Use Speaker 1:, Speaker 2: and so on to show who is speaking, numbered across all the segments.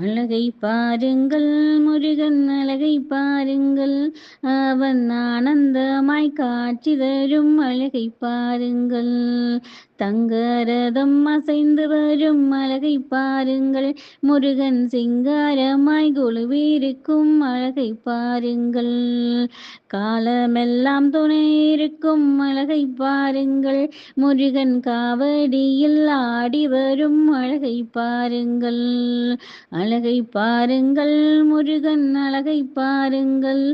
Speaker 1: அழகை பாருங்கள் முருகன் அழகை பாருங்கள் அவன் ஆனந்தமாய் காட்சி தரும் அழகை பாருங்கள். தங்கரதம் அசைந்து வரும் அழகை பாருங்கள் முருகன் சிங்காரமாய் குழுவிருக்கும் அழகை பாருங்கள். காலமெல்லாம் துணை இருக்கும் அழகை பாருங்கள் முருகன் காவடியில் ஆடி வரும் அழகை பாருங்கள். அழகை பாருங்கள் முருகன் அழகை பாருங்கள்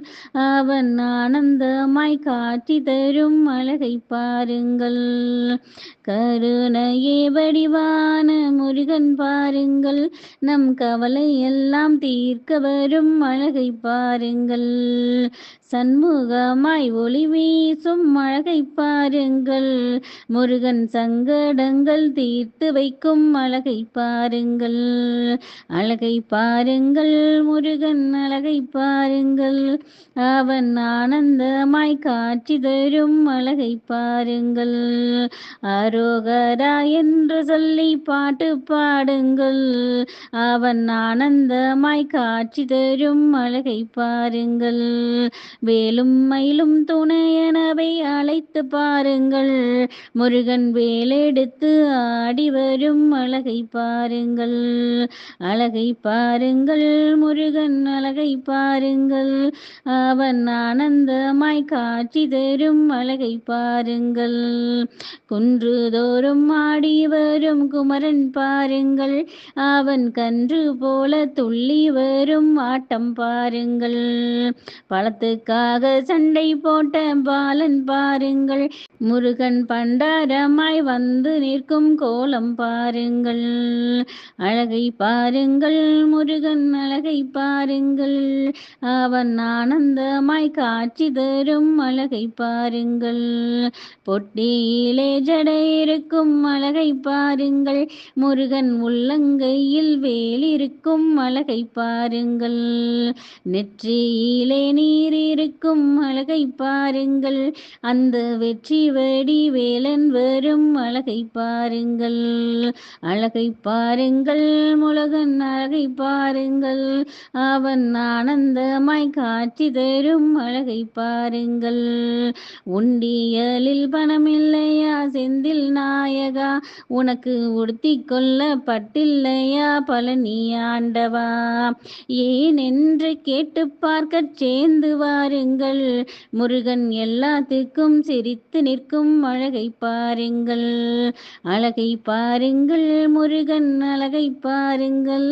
Speaker 1: அவன் ஆனந்தமாய் காட்சி தரும் அழகை பாருங்கள். கருணையே வடிவான முருகன் பாருங்கள் நம் கவலை எல்லாம் தீர்க்க வரும் அழகை பாருங்கள். சண்முகமாய் ஒளி வீசும் அழகை பாருங்கள் முருகன் சங்கடங்கள் தீர்த்து வைக்கும் அழகை பாருங்கள். அழகை பாருங்கள் முருகன் அழகை பாருங்கள். அவன் ஆனந்தமாய் காட்சி தரும் அழகை பாருங்கள். அரோகரா என்று சொல்லி பாட்டு பாடுங்கள். அவன் ஆனந்தமாய் காட்சி தரும் அழகை பாருங்கள். வேலும் மயிலும் துணையனவை அழைத்து பாருங்கள். முருகன் வேலெடுத்து ஆடி வரும் அழகை பாருங்கள். அழகை பாருங்கள் முருகன் அழகை பாருங்கள். அவன் ஆனந்தமாய் காட்சி தரும் அழகை பாருங்கள். குன்றுதோறும் ஆடி வரும் குமரன் பாருங்கள். அவன் கன்று போல துள்ளி வரும் ஆட்டம் பாருங்கள். பழத்துக்காக சண்டை போட்ட பாலன் பாருங்கள். முருகன் பண்டாரமாய் வந்து நிற்கும் கோலம் பாருங்கள். அழகை பாருங்கள் முருகன் அழகை பாருங்கள். அவன் ஆனந்தமாய் காட்சி தரும் அழகை பாருங்கள். பொட்டியிலே ஜடை இருக்கும் அழகை பாருங்கள். முருகன் உள்ளங்கையில் வேலிருக்கும் அழகை பாருங்கள். நெற்றியிலே நீர் இருக்கும் அழகை பாருங்கள். அந்த வெற்றி வெடி வேலன் வரும் அழகை பாருங்கள். அழகை பாருங்கள் முருகன் அழகை பாருங்கள். அவன் ஆனந்தமாய் காட்சி தரும் அழகை பாருங்கள். உண்டியலில் பணமில்லையா? செந்தில் நாயகா உனக்கு உடுத்தி கொள்ள பட்டில்லையா பழனி ஆண்டவா ஏன் என்று கேட்டு பார்க்க சேர்ந்து வாருங்கள். முருகன் எல்லாத்துக்கும் சிரித்து நிற்கும் அழகை பாருங்கள். அழகை பாருங்கள் முருகன் அழகை பாருங்கள்.